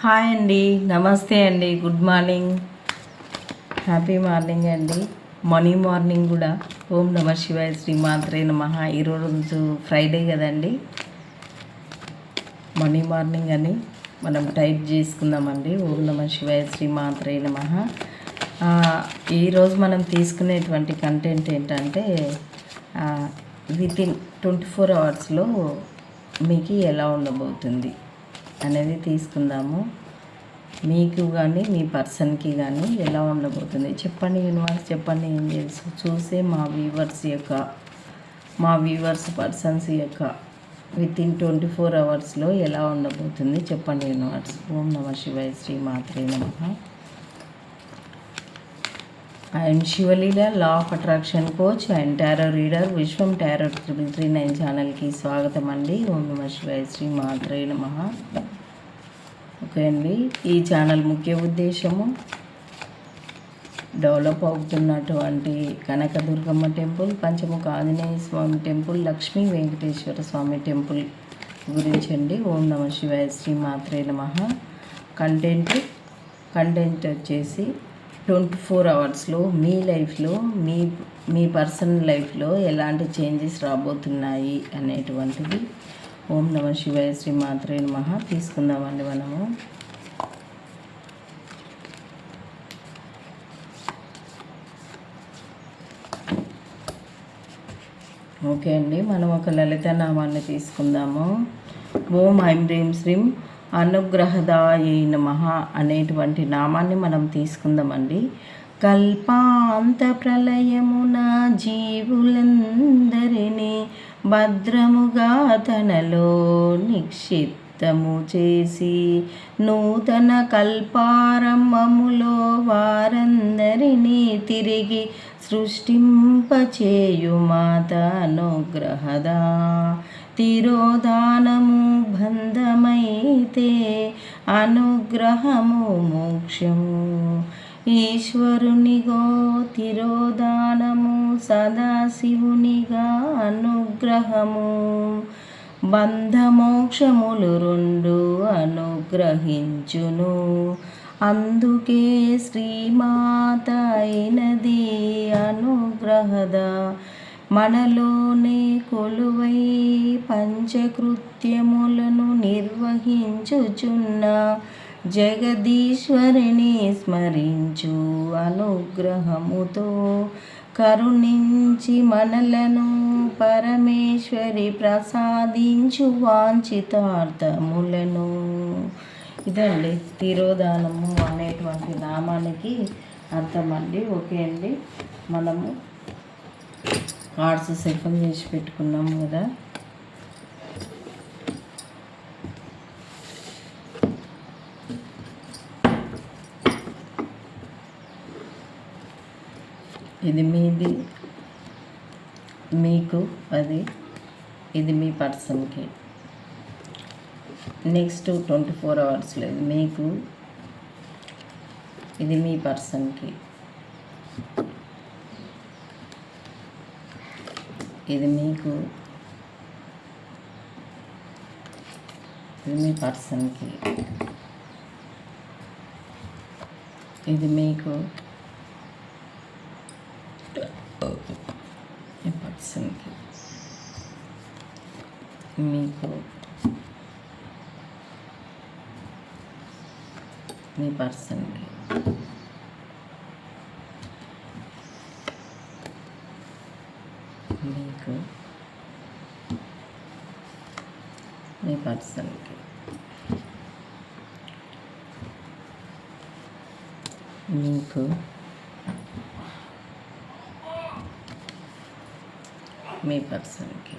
Hi అండి నమస్తే అండి గుడ్ మార్నింగ్. హ్యాపీ మార్నింగ్ అండి. మార్నింగ్ మార్నింగ్ కూడా. ఓం నమ శివాయ శ్రీ మాత్రే నమ. ఈరోజు ఫ్రైడే కదండి. మార్నింగ్ మార్నింగ్ అని మనం టైప్ చేసుకుందామండి. ఓం నమ శివాయ శ్రీ మాత్రే నమ. ఈరోజు మనం తీసుకునేటువంటి కంటెంట్ ఏంటంటే వితిన్ ట్వంటీ ఫోర్ అవర్స్లో మీకు ఎలా ఉండబోతుంది? అనేది తీసుకుందాము. మీకు కానీ మీ పర్సన్కి కానీ ఎలా ఉండబోతుంది? చెప్పండి యూనివర్స్ చెప్పండి ఏం తెలుసు చూసే మా వ్యూవర్స్ యొక్క మా వ్యూవర్స్ పర్సన్స్ యొక్క విత్ ఇన్ ట్వంటీ ఫోర్ అవర్స్లో ఎలా ఉండబోతుంది? చెప్పండి యూనివర్స్. ఓం నమ శివాయ శ్రీ మాత్రే నమ. I'm Shivaleela law of attraction coach and tarot reader Vishwam tarot triple three nine ఛానల్కి స్వాగతం అండి. ఓం నమ శివాయ శ్రీ మాత్రే నమ. ఓకే అండి ఈ ఛానల్ ముఖ్య ఉద్దేశము డెవలప్ అవుతున్నటువంటి Kanakadurgamma temple Panchamukha Anjaneya Swami temple Lakshmi Venkateswara Swami temple గురించి అండి. ఓం నమ శివాయ శ్రీ మాత్రే నమ. కంటెంట్ కంటెంట్ వచ్చేసి ట్వంటీ ఫోర్ అవర్స్లో మీ లైఫ్లో మీ మీ పర్సనల్ లైఫ్లో ఎలాంటి చేంజెస్ రాబోతున్నాయి అనేటువంటిది ఓం నమ శివాయ శ్రీ మాత్రే నమ. తీసుకుందామండి మనము. ఓకే అండి మనం ఒక లలిత నామాన్ని తీసుకుందాము. ఓం ఐం హ్రీం శ్రీం అనుగ్రహదాయే నమ అనేటువంటి నామాన్ని మనం తీసుకుందామండి. కల్పాంత ప్రళయమున జీవులందరినీ భద్రముగా తనలో నిక్షిప్తము చేసి నూతన కల్పారంభములో వారందరినీ తిరిగి సృష్టింపచేయు మాత అనుగ్రహదా తిరోధానము బంధమైతే అనుగ్రహము మోక్షము. ఈశ్వరునిగో తిరోధానము సదాశివునిగా అనుగ్రహము. బంధమోక్షములు రెండు అనుగ్రహించును. అందుకే శ్రీమాత అయినది అనుగ్రహద మనలోనే కొలువై పంచకృత్యములను నిర్వహించుచున్న జగదీశ్వరిని స్మరించు అనుగ్రహముతో కరుణించి మనలను పరమేశ్వరి ప్రసాదించు వాంఛితార్థములను. ఇదండి తిరోధానము అనేటువంటి నామానికి అర్థమండి. ఓకే అండి. మనము కార్డ్స్ సిఫల్ చేసి పెట్టుకున్నాము కదా. ఇది మీది మీకు అది ఇది మీ పర్సన్కి నెక్స్ట్ ట్వంటీ ఫోర్ అవర్స్ లేదు మీకు ఇది మీ పర్సన్కి ఇది మీకు. ఇది మీ పర్సన్కి. ఇది మీకు. మీ పర్సన్కి. మీకు. మీ పర్సన్కి. మీకు మీ పర్సన్కి మీకు మీ పర్సన్కి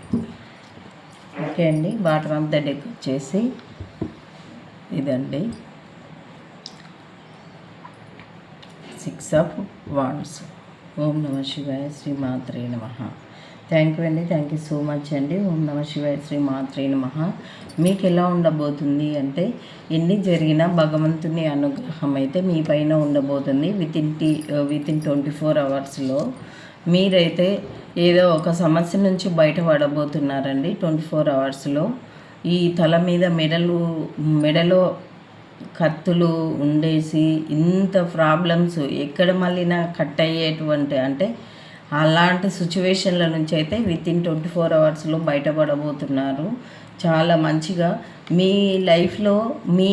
ఓకే అండి బాటమ్ ఆఫ్ ద డెక్ వచ్చేసి ఇదండి. సిక్స్ ఆఫ్ వాన్స్ ఓం నమ శివాయ శ్రీ మాత్రే నమ. థ్యాంక్ యూ అండి. థ్యాంక్ యూ సో మచ్ అండి. ఓం నమ శివాయ శ్రీ మాత్రే నమ. మీకు ఎలా ఉండబోతుంది అంటే ఎన్ని జరిగినా భగవంతుని అనుగ్రహం అయితే మీ పైన ఉండబోతుంది. విత్ ఇన్ టీ విత్ ఇన్ ట్వంటీ ఫోర్ అవర్స్లో మీరైతే ఏదో ఒక సమస్య నుంచి బయటపడబోతున్నారండి. ట్వంటీ ఫోర్ అవర్స్లో ఈ తల మీద మెడలు మెడలో కత్తులు ఉండేసి ఇంత ప్రాబ్లమ్స్ ఎక్కడ మళ్ళీనా కట్ అయ్యేటువంటి అంటే అలాంటి సిచ్యువేషన్ల నుంచి అయితే విత్ ఇన్ ట్వంటీ ఫోర్ అవర్స్లో బయటపడబోతున్నారు. చాలా మంచిగా మీ లైఫ్లో మీ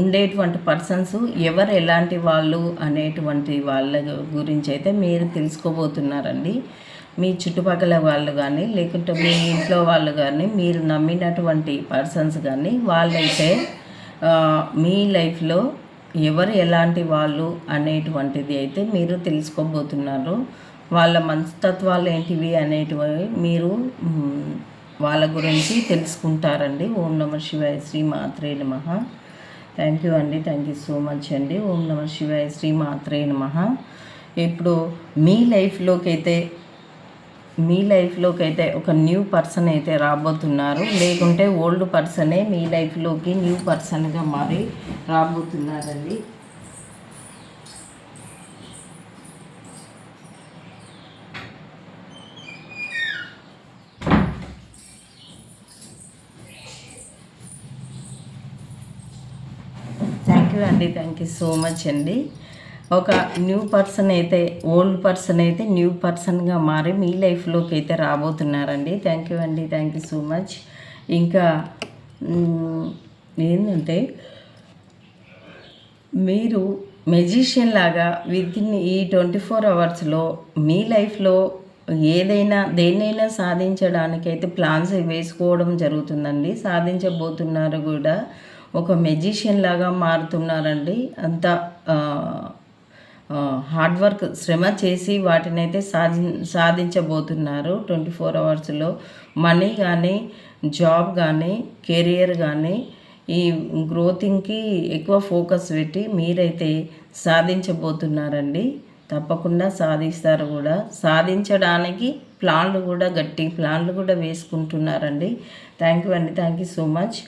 ఉండేటువంటి పర్సన్స్ ఎవరు ఎలాంటి వాళ్ళు అనేటువంటి వాళ్ళ గురించి అయితే మీరు తెలుసుకోబోతున్నారండి. మీ చుట్టుపక్కల వాళ్ళు కానీ లేకుంటే మీ ఇంట్లో వాళ్ళు కానీ మీరు నమ్మినటువంటి పర్సన్స్ కానీ వాళ్ళైతే మీ లైఫ్లో ఎవరు ఎలాంటి వాళ్ళు అనేటువంటిది అయితే మీరు తెలుసుకోబోతున్నారు. వాళ్ళ మనస్తత్వాలు ఏంటివి అనేటివి మీరు వాళ్ళ గురించి తెలుసుకుంటారండి. ఓం నమ శివాయ శ్రీ మాత్రే నమ. థ్యాంక్ యూ అండి. థ్యాంక్ యూ సో మచ్ అండి. ఓం నమ శివాయ శ్రీ మాత్రే నమ. ఇప్పుడు మీ లైఫ్లోకి అయితే మీ లైఫ్లోకి అయితే ఒక న్యూ పర్సన్ అయితే రాబోతున్నారు. లేకుంటే ఓల్డ్ పర్సనే మీ లైఫ్లోకి న్యూ పర్సన్గా మారి రాబోతున్నారండి థ్యాంక్ యూ అండి థ్యాంక్ యూ సో మచ్ అండి. ఒక న్యూ పర్సన్ అయితే ఓల్డ్ పర్సన్ అయితే న్యూ పర్సన్గా మారి మీ లైఫ్లోకి అయితే రాబోతున్నారండి. థ్యాంక్ యూ అండి థ్యాంక్ యూ సో మచ్ ఇంకా ఏంటంటే మీరు మెజిషియన్ లాగా విత్ ఇన్ ఈ ట్వంటీ ఫోర్ అవర్స్లో మీ లైఫ్లో ఏదైనా దేన్నైనా సాధించడానికి అయితే ప్లాన్స్ వేసుకోవడం జరుగుతుందండి. సాధించబోతున్నారు కూడా. ఒక మెజిషియన్ లాగా మారుతున్నారండి. అంత హార్డ్ వర్క్ శ్రమ చేసి వాటిని అయితే సాధి సాధించబోతున్నారు. ట్వంటీ ఫోర్ అవర్స్లో మనీ కానీ జాబ్ కానీ కెరియర్ కానీ ఈ గ్రోతింగ్కి ఎక్కువ ఫోకస్ పెట్టి మీరైతే సాధించబోతున్నారండి. తప్పకుండా సాధిస్తారు కూడా. సాధించడానికి ప్లాన్లు కూడా గట్టి ప్లాన్లు కూడా వేసుకుంటున్నారండి. థ్యాంక్ యూ అండి. Thank you so much.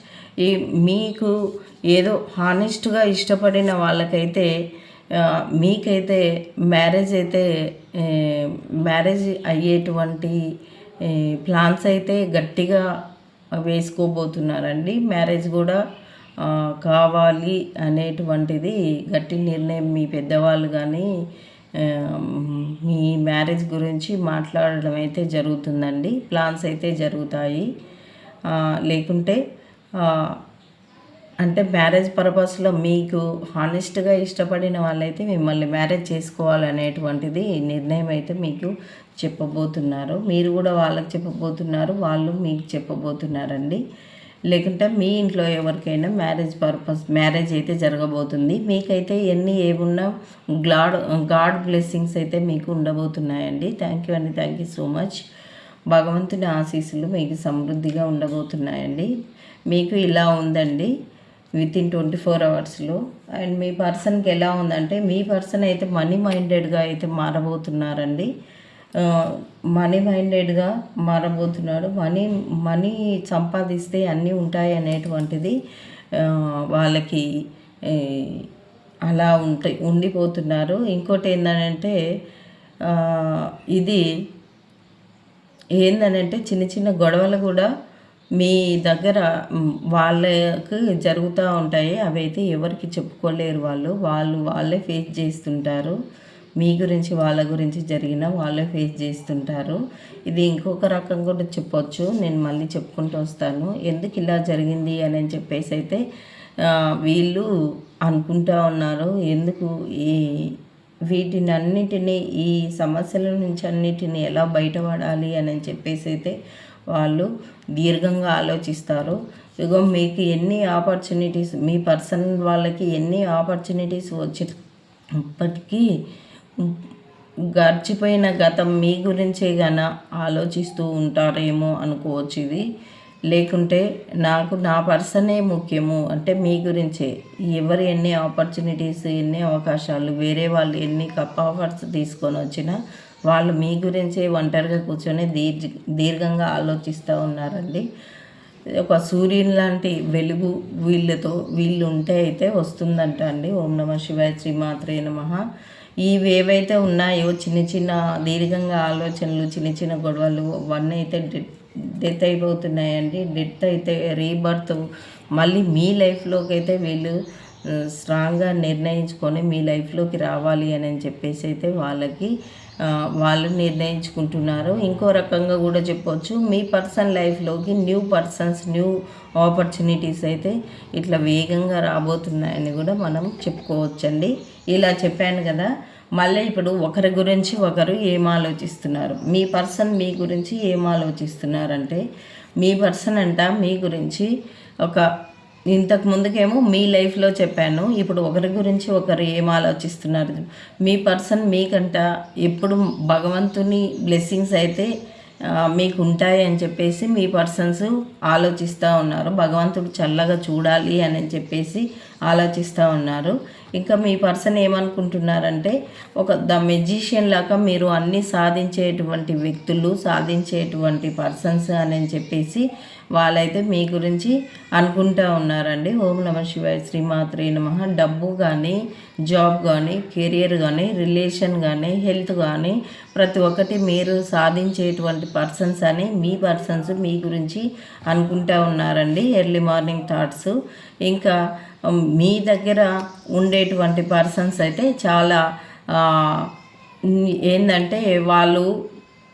ఈ మీకు ఏదో హానెస్ట్గా ఇష్టపడిన వాళ్ళకైతే మీకైతే మ్యారేజ్ అయితే మ్యారేజ్ అయ్యేటువంటి ప్లాన్స్ అయితే గట్టిగా వేసుకోబోతున్నారండి. మ్యారేజ్ కూడా కావాలి అనేటువంటిది గట్టి నిర్ణయం మీ పెద్దవాళ్ళు కానీ మీ మ్యారేజ్ గురించి మాట్లాడడం అయితే జరుగుతుందండి. ప్లాన్స్ అయితే జరుగుతాయి. లేకుంటే అంటే మ్యారేజ్ పర్పస్లో మీకు హానెస్ట్గా ఇష్టపడిన వాళ్ళైతే మిమ్మల్ని మ్యారేజ్ చేసుకోవాలనేటువంటిది నిర్ణయం అయితే మీకు చెప్పబోతున్నారు. మీరు కూడా వాళ్ళకి చెప్పబోతున్నారు. వాళ్ళు మీకు చెప్పబోతున్నారండి. లేకుంటే మీ ఇంట్లో ఎవరికైనా మ్యారేజ్ పర్పస్ మ్యారేజ్ అయితే జరగబోతుంది. మీకైతే ఎన్ని ఏమున్నా గ్లాడ్ గాడ్ బ్లెస్సింగ్స్ అయితే మీకు ఉండబోతున్నాయండి. థ్యాంక్ యూ అండి. Thank you so much. భగవంతుని ఆశీస్సులు మీకు సమృద్ధిగా ఉండబోతున్నాయండి. మీకు ఇలా ఉందండి విత్ ఇన్ ట్వంటీ ఫోర్ అవర్స్లో అండ్ మీ పర్సన్కి ఎలా ఉందంటే మీ పర్సన్ అయితే మనీ మైండెడ్గా అయితే మారబోతున్నారండి. మనీ మైండెడ్గా మారబోతున్నాడు. మనీ మనీ సంపాదిస్తే అన్నీ ఉంటాయి అనేటువంటిది వాళ్ళకి అలా ఉంటాయి ఉండిపోతున్నారు. ఇంకోటి ఏంటంటే ఇది ఏందనంటే చిన్న చిన్న గొడవలు కూడా మీ దగ్గర వాళ్ళకి జరుగుతూ ఉంటాయి. అవి అయితే ఎవరికి చెప్పుకోలేరు వాళ్ళు. వాళ్ళు వాళ్ళే ఫేస్ చేస్తుంటారు. మీ గురించి వాళ్ళ గురించి జరిగిన వాళ్ళే ఫేస్ చేస్తుంటారు. ఇది ఇంకొక రకం కూడా చెప్పొచ్చు. నేను మళ్ళీ చెప్పుకుంటూ వస్తాను. ఎందుకు ఇలా జరిగింది అని చెప్పేసి అయితే వీళ్ళు అనుకుంటా ఉన్నారు. ఎందుకు ఈ వీటిని అన్నిటినీ ఈ సమస్యల నుంచి అన్నిటిని ఎలా బయటపడాలి అని చెప్పేసి అయితే వాళ్ళు దీర్ఘంగా ఆలోచిస్తారు. ఇగో మీకు ఎన్ని ఆపర్చునిటీస్ మీ పర్సన్ వాళ్ళకి ఎన్ని ఆపర్చునిటీస్ వచ్చినప్పటికీ గడిచిపోయిన గతం మీ గురించే గన ఆలోచిస్తూ ఉంటారేమో అనుకోవచ్చు ఇది. లేకుంటే నాకు నా పర్సనే ముఖ్యము. అంటే మీ గురించే. ఎవరు ఎన్ని ఆపర్చునిటీస్ ఎన్ని అవకాశాలు వేరే వాళ్ళు ఎన్ని కప్ ఆఫర్స్ తీసుకొని వచ్చినా వాళ్ళు మీ గురించే ఒంటరిగా కూర్చొని దీర్ఘ దీర్ఘంగా ఆలోచిస్తూ ఉన్నారండి. ఒక సూర్యుని లాంటి వెలుగు వీళ్ళతో వీళ్ళు ఉంటే అయితే వస్తుందంట అండి. ఓం నమ శివాయ శ్రీమాత్రే నమ. ఇవి ఏవైతే ఉన్నాయో చిన్న చిన్న దీర్ఘంగా ఆలోచనలు చిన్న చిన్న గొడవలు అవన్నీ అయితే డెత్ అయిపోతున్నాయండి. డెత్ అయితే రీబర్త్ మళ్ళీ మీ లైఫ్లోకి అయితే వీళ్ళు స్ట్రాంగ్గా నిర్ణయించుకొని మీ లైఫ్లోకి రావాలి అని చెప్పేసి అయితే వాళ్ళకి వాళ్ళు నిర్ణయించుకుంటున్నారు. ఇంకో రకంగా కూడా చెప్పొచ్చు మీ పర్సన్ లైఫ్లోకి న్యూ పర్సన్స్ న్యూ ఆపర్చునిటీస్ అయితే ఇట్లా వేగంగా రాబోతున్నాయని కూడా మనం చెప్పుకోవచ్చండి. ఇలా చెప్పాను కదా మళ్ళీ ఇప్పుడు ఒకరి గురించి ఒకరు ఏం ఆలోచిస్తున్నారు? మీ పర్సన్ మీ గురించి ఏం ఆలోచిస్తున్నారంటే మీ పర్సన్ అంట మీ గురించి ఒక ఇంతకు ముందుకేమో మీ లైఫ్లో చెప్పాను ఇప్పుడు ఒకరి గురించి ఒకరు ఏం ఆలోచిస్తున్నారు? మీ పర్సన్ మీకంట ఎప్పుడు భగవంతుని బ్లెస్సింగ్స్ అయితే మీకు ఉంటాయి అని చెప్పేసి మీ పర్సన్స్ ఆలోచిస్తూ ఉన్నారు భగవంతుడు చల్లగా చూడాలి అని చెప్పేసి ఆలోచిస్తూ ఉన్నారు. ఇంకా మీ పర్సన్ ఏమనుకుంటున్నారంటే ఒక ద మెజిషియన్ లాగా మీరు అన్నీ సాధించేటువంటి వ్యక్తులు సాధించేటువంటి పర్సన్స్ అని చెప్పేసి వాళ్ళైతే మీ గురించి అనుకుంటా ఉన్నారండి. ఓం నమ శివాయ శ్రీమాత్రే నమ. డబ్బు కానీ జాబ్ కానీ కెరియర్ కానీ రిలేషన్ కానీ హెల్త్ కానీ ప్రతి ఒక్కటి మీరు సాధించేటువంటి పర్సన్స్ అని మీ పర్సన్స్ మీ గురించి అనుకుంటా ఉన్నారండి. Early morning thoughts. ఇంకా మీ దగ్గర ఉండేటువంటి పర్సన్స్ అయితే చాలా ఏంటంటే వాళ్ళు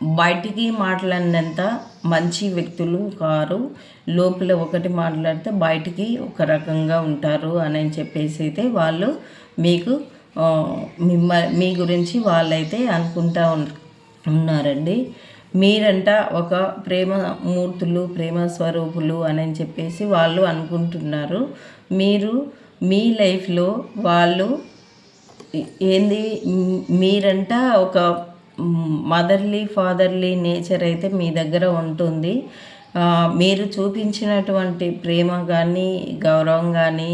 బయటికి మాట్లాడినంత మంచి వ్యక్తులు కారు. లోపల ఒకటి మాట్లాడితే బయటికి ఒక రకంగా ఉంటారు అని చెప్పేసి అయితే వాళ్ళు మీకు మిమ్మ మీ గురించి వాళ్ళైతే అనుకుంటా ఉన్- ఉన్నారండి. మీరంట ఒక ప్రేమ మూర్తులు ప్రేమ స్వరూపులు అని చెప్పేసి వాళ్ళు అనుకుంటున్నారు. మీరు మీ లైఫ్లో వాళ్ళు ఏంది మీరంట ఒక మదర్లీ ఫాదర్లీ నేచర్ అయితే మీ దగ్గర ఉంటుంది. మీరు చూపించినటువంటి ప్రేమ కానీ గౌరవం కానీ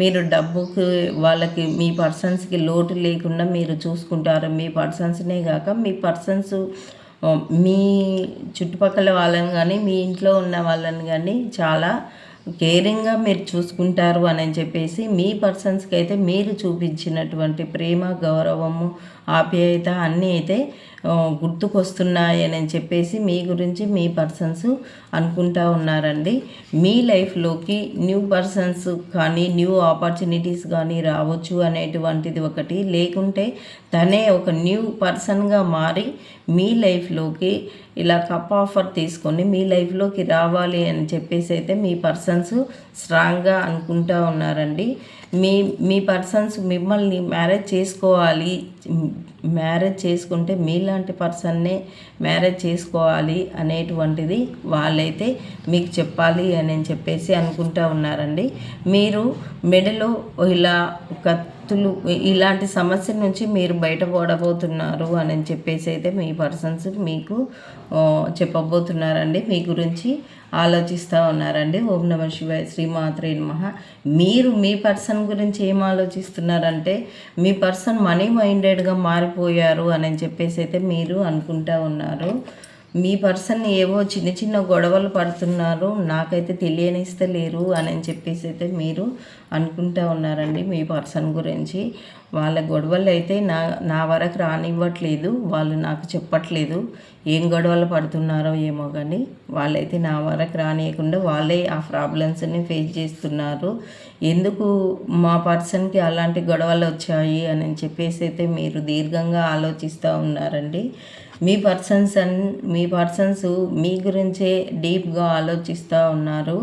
మీరు డబ్బుకి వాళ్ళకి మీ పర్సన్స్కి లోటు లేకుండా మీరు చూసుకుంటారు. మీ పర్సన్స్నే కాక మీ పర్సన్స్ మీ చుట్టుపక్కల వాళ్ళని కానీ మీ ఇంట్లో ఉన్న వాళ్ళని కానీ చాలా కేరింగ్గా మీరు చూసుకుంటారు అని చెప్పేసి మీ పర్సన్స్కి అయితే మీరు చూపించినటువంటి ప్రేమ గౌరవము ఆప్యాయత అన్నీ అయితే గుర్తుకొస్తున్నాయని గుర్తుకొస్తున్నాయి అని చెప్పేసి మీ గురించి మీ పర్సన్స్ అనుకుంటా ఉన్నారండి. మీ లైఫ్లోకి న్యూ పర్సన్స్ కానీ న్యూ ఆపర్చునిటీస్ కానీ రావచ్చు అనేటువంటిది ఒకటి. లేకుంటే తనే ఒక న్యూ పర్సన్గా మారి మీ లైఫ్లోకి ఇలా కప్ ఆఫర్ తీసుకొని మీ లైఫ్లోకి రావాలి అని చెప్పేసి అయితే మీ పర్సన్ పర్సన్స్ స్ట్రాంగ్గా అనుకుంటా ఉన్నారండి. మీ మీ పర్సన్స్ మిమ్మల్ని మ్యారేజ్ చేసుకోవాలి. మ్యారేజ్ చేసుకుంటే మీలాంటి పర్సన్నే మ్యారేజ్ చేసుకోవాలి అనేటువంటిది వాళ్ళైతే మీకు చెప్పాలి అని చెప్పేసి అనుకుంటా ఉన్నారండి. మీరు మెడలో ఇలా కత్తులు ఇలాంటి సమస్య నుంచి మీరు బయటపడబోతున్నారు అని చెప్పేసి అయితే మీ పర్సన్స్ మీకు చెప్పబోతున్నారండి. మీ గురించి ఆలోచిస్తూ ఉన్నారండి. ఓం నమ శివాయ శ్రీమాత్రే నమ. మీరు మీ పర్సన్ గురించి ఏం ఆలోచిస్తున్నారంటే మీ పర్సన్ మనీ మైండెడ్గా మారిపోయారు అని చెప్పేసి అయితే మీరు అనుకుంటా ఉన్నారు. మీ పర్సన్ ఏవో చిన్న చిన్న గొడవలు పడుతున్నారు నాకైతే తెలియనిస్తలేరు అని చెప్పేసి అయితే మీరు అనుకుంటా ఉన్నారండి మీ పర్సన్ గురించి. వాళ్ళ గొడవలు అయితే నా నా వరకు రానివ్వట్లేదు వాళ్ళు నాకు చెప్పట్లేదు ఏం గొడవలు పడుతున్నారో ఏమో కానీ వాళ్ళైతే నా వరకు రానియకుండా వాళ్ళే ఆ ప్రాబ్లమ్స్ని ఫేస్ చేస్తున్నారు. ఎందుకు మా పర్సన్కి అలాంటి గొడవలు వచ్చాయి అని చెప్పేసి అయితే మీరు దీర్ఘంగా ఆలోచిస్తూ ఉన్నారండి. మీ పర్సన్స్ అన్ మీ పర్సన్స్ మీ గురించే డీప్గా ఆలోచిస్తూ ఉన్నారు.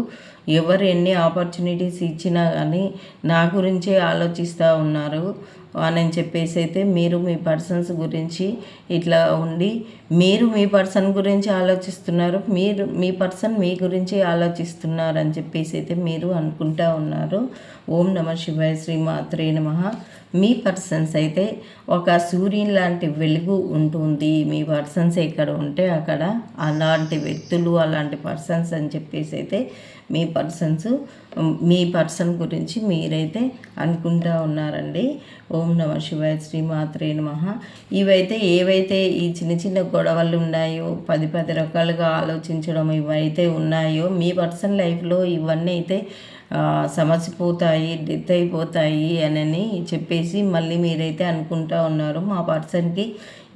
ఎవరు ఎన్ని ఆపర్చునిటీస్ ఇచ్చినా కానీ నా గురించే ఆలోచిస్తూ ఉన్నారు. అని చెప్పేసి అయితే మీరు మీ పర్సన్స్ గురించి ఇట్లా ఉండి మీరు మీ పర్సన్ గురించి ఆలోచిస్తున్నారు. మీరు మీ పర్సన్ మీ గురించి ఆలోచిస్తున్నారు అని చెప్పేసి అయితే మీరు అనుకుంటా ఉన్నారు. ఓం నమ శివాయ శ్రీమాత్రే నమ. మీ పర్సన్స్ అయితే ఒక సూర్యుని లాంటి వెలుగు ఉంటుంది. మీ పర్సన్స్ ఎక్కడ ఉంటే అక్కడ అలాంటి వ్యక్తులు అలాంటి పర్సన్స్ అని చెప్పేసి అయితే మీ పర్సన్స్ మీ పర్సన్ గురించి మీరైతే అనుకుంటా ఉన్నారండి. ఓం నమ శివాయ శ్రీమాత్రే నమ. ఇవైతే ఏవైతే ఈ చిన్న చిన్న గొడవలు ఉన్నాయో పది పది రకాలుగా ఆలోచించడం ఇవైతే ఉన్నాయో మీ పర్సన్ లైఫ్లో ఇవన్నీ అయితే సమసిపోతాయి డెత్ అయిపోతాయి అని చెప్పేసి మళ్ళీ మీరైతే అనుకుంటా ఉన్నారు. మా పర్సన్కి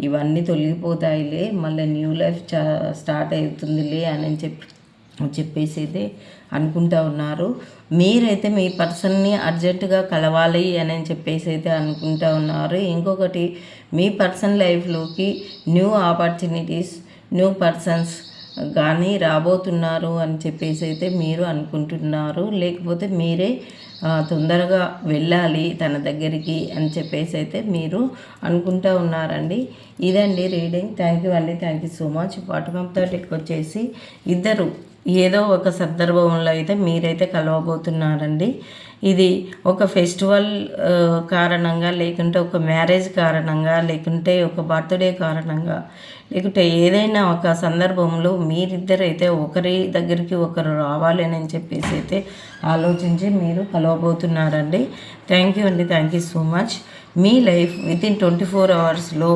ఇవన్నీ తొలగిపోతాయిలే మళ్ళీ న్యూ లైఫ్ చా స్టార్ట్ అవుతుందిలే అని చెప్పి చెప్పేసి అయితే అనుకుంటా ఉన్నారు. మీరైతే మీ పర్సన్ని అర్జెంటుగా కలవాలి అని చెప్పేసి అయితే అనుకుంటా ఉన్నారు. ఇంకొకటి మీ పర్సన్ లైఫ్లోకి న్యూ ఆపర్చునిటీస్ న్యూ పర్సన్స్ కానీ రాబోతున్నారు అని చెప్పేసి అయితే మీరు అనుకుంటున్నారు. లేకపోతే మీరే తొందరగా వెళ్ళాలి తన దగ్గరికి అని చెప్పేసి అయితే మీరు అనుకుంటూ ఉన్నారండి. ఇదండి రీడింగ్. థ్యాంక్ యూ అండి. Thank you so much. Bottom of వచ్చేసి ఇద్దరు ఏదో ఒక సందర్భంలో అయితే మీరైతే కలవబోతున్నారండి. ఇది ఒక ఫెస్టివల్ కారణంగా లేకుంటే ఒక మ్యారేజ్ కారణంగా లేకుంటే ఒక బర్త్డే కారణంగా లేకుంటే ఏదైనా ఒక సందర్భంలో మీరిద్దరైతే ఒకరి దగ్గరికి ఒకరు రావాలి అని చెప్పేసి అయితే ఆలోచించి మీరు కలవబోతున్నారండి. థ్యాంక్ యూ అండి. థ్యాంక్ యూ సో మచ్ మీ లైఫ్ వితిన్ ట్వంటీ ఫోర్ అవర్స్లో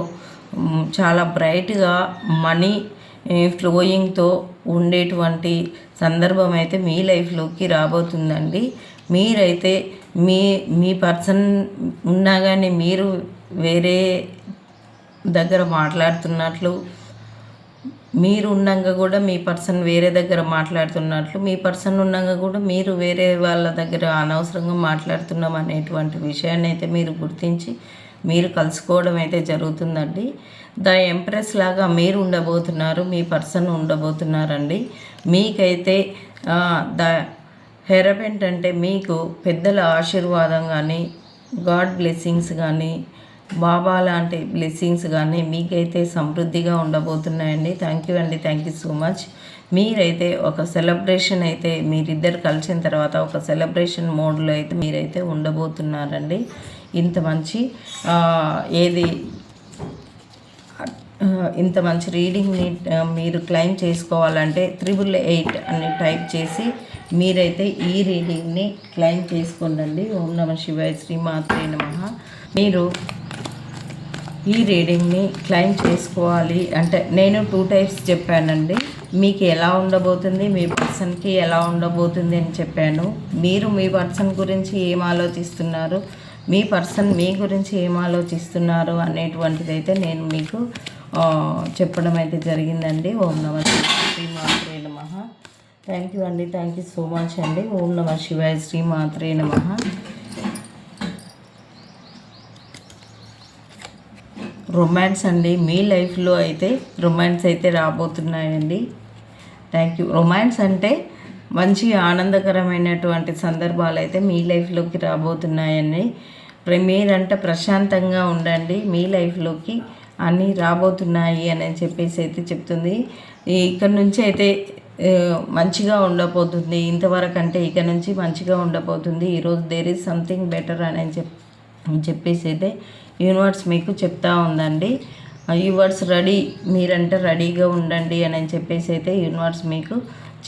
చాలా బ్రైట్గా మనీ ఫ్లోయింగ్తో ఉండేటువంటి సందర్భం అయితే మీ లైఫ్లోకి రాబోతుందండి. మీరైతే మీ మీ పర్సన్ ఉన్నా కానీ మీరు వేరే దగ్గర మాట్లాడుతున్నట్లు మీరు ఉండగా కూడా మీ పర్సన్ వేరే దగ్గర మాట్లాడుతున్నట్లు మీ పర్సన్ ఉండగా కూడా మీరు వేరే వాళ్ళ దగ్గర అనవసరంగా మాట్లాడుతున్నాం అనేటువంటి విషయాన్ని అయితే మీరు గుర్తించి మీరు కలుసుకోవడం అయితే జరుగుతుందండి. ద ఎంప్రెస్ లాగా మీరు ఉండబోతున్నారు మీ పర్సన్ ఉండబోతున్నారండి. మీకైతే ద హెరపెంట్ అంటే మీకు పెద్దల ఆశీర్వాదం కానీ గాడ్ బ్లెస్సింగ్స్ కానీ బాబా లాంటి బ్లెస్సింగ్స్ కానీ మీకైతే సమృద్ధిగా ఉండబోతున్నాయండి. థ్యాంక్ యూ అండి. థ్యాంక్ యూ సో మచ్ మీరైతే ఒక సెలబ్రేషన్ అయితే మీరిద్దరు కలిసిన తర్వాత ఒక సెలబ్రేషన్ మోడ్లో అయితే మీరైతే ఉండబోతున్నారండి. ఇంత మంచి ఏది ఇంత మంచి రీడింగ్ని మీరు క్లైమ్ చేసుకోవాలంటే త్రిబుల్ ఎయిట్ అని టైప్ చేసి మీరైతే ఈ రీడింగ్ని క్లైమ్ చేసుకోండి ఓం నమ శివాయ శ్రీమాత్రే నమ. మీరు ఈ రీడింగ్ని క్లైమ్ చేసుకోవాలి అంటే నేను టూ టైప్స్ చెప్పానండి. మీకు ఎలా ఉండబోతుంది మీ పర్సన్కి ఎలా ఉండబోతుంది అని చెప్పాను. మీరు మీ పర్సన్ గురించి ఏం ఆలోచిస్తున్నారు మీ పర్సన్ మీ గురించి ఏం ఆలోచిస్తున్నారు అనేటువంటిది అయితే నేను మీకు చెప్పడం అయితే జరిగిందండి. ఓం నమ శ్రీ మాత్రే నమ. థ్యాంక్ యూ అండి. థ్యాంక్ యూ సో మచ్ అండి. ఓం నమ శివాయ శ్రీ మాత్రే నమ. రొమాన్స్ అండి. మీ లైఫ్లో అయితే రొమాన్స్ అయితే రాబోతున్నాయండి. థ్యాంక్ యూ రొమాన్స్ అంటే మంచి ఆనందకరమైనటువంటి సందర్భాలు అయితే మీ లైఫ్లోకి రాబోతున్నాయండి. మీరంట ప్రశాంతంగా ఉండండి. మీ లైఫ్లోకి అన్నీ రాబోతున్నాయి అని చెప్పేసి అయితే చెప్తుంది. ఇక్కడ నుంచి అయితే మంచిగా ఉండబోతుంది. ఇంతవరకు అంటే ఇక నుంచి మంచిగా ఉండబోతుంది. ఈరోజు దేర్ ఈజ్ సంథింగ్ బెటర్ అని చెప్ చెప్పేసి అయితే యూనివర్స్ మీకు చెప్తా ఉందండి. యూవర్స్ రెడీ మీరంటే రెడీగా ఉండండి అని చెప్పేసి అయితే యూనివర్స్ మీకు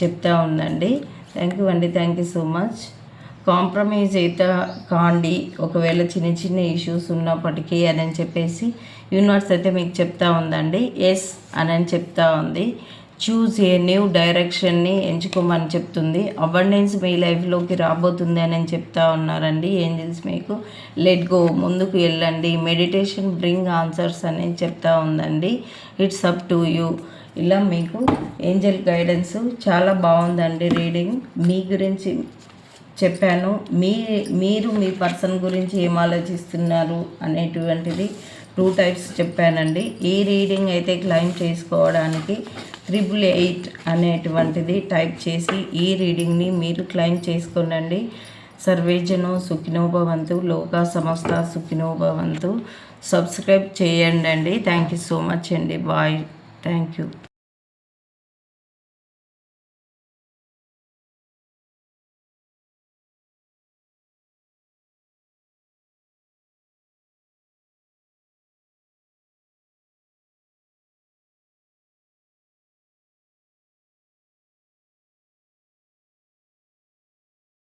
చెప్తా ఉందండి. థ్యాంక్ యూ అండి thank you so much compromise అయితే కాండి ఒకవేళ చిన్న చిన్న ఇష్యూస్ ఉన్నప్పటికీ అని చెప్పేసి యూనివర్స్ అయితే మీకు చెప్తా ఉందండి. ఎస్ అని చెప్తా ఉంది. చూజ్ ఏ న్యూ డైరెక్షన్ని ఎంచుకోమని చెప్తుంది. అబండెన్స్ మీ లైఫ్లోకి రాబోతుంది అని చెప్తా ఉన్నారండి. ఏంజిల్స్ మీకు? లెట్ గో ముందుకు వెళ్ళండి. మెడిటేషన్ బ్రింగ్ ఆన్సర్స్ అని చెప్తా ఉందండి. ఇట్స్ అప్ టు యూ ఇలా మీకు ఏంజల్ గైడెన్స్ చాలా బాగుందండి రీడింగ్ మీ గురించి చెప్పాను. మీ మీరు మీ పర్సన్ గురించి ఏం ఆలోచిస్తున్నారు అనేటువంటిది టూ టైప్స్ చెప్పానండి. ఈ రీడింగ్ అయితే క్లైమ్ చేసుకోవడానికి త్రిబుల్ ఎయిట్ అనేటువంటిది టైప్ చేసి ఈ రీడింగ్ని మీరు క్లైమ్ చేసుకోనండి. సర్వేజను సుఖినోభవంతు లోక సంస్థ సుఖినోభవంతు. సబ్స్క్రైబ్ చేయండి అండి థ్యాంక్ యూ సో మచ్ అండి. బాయ్. Thank you.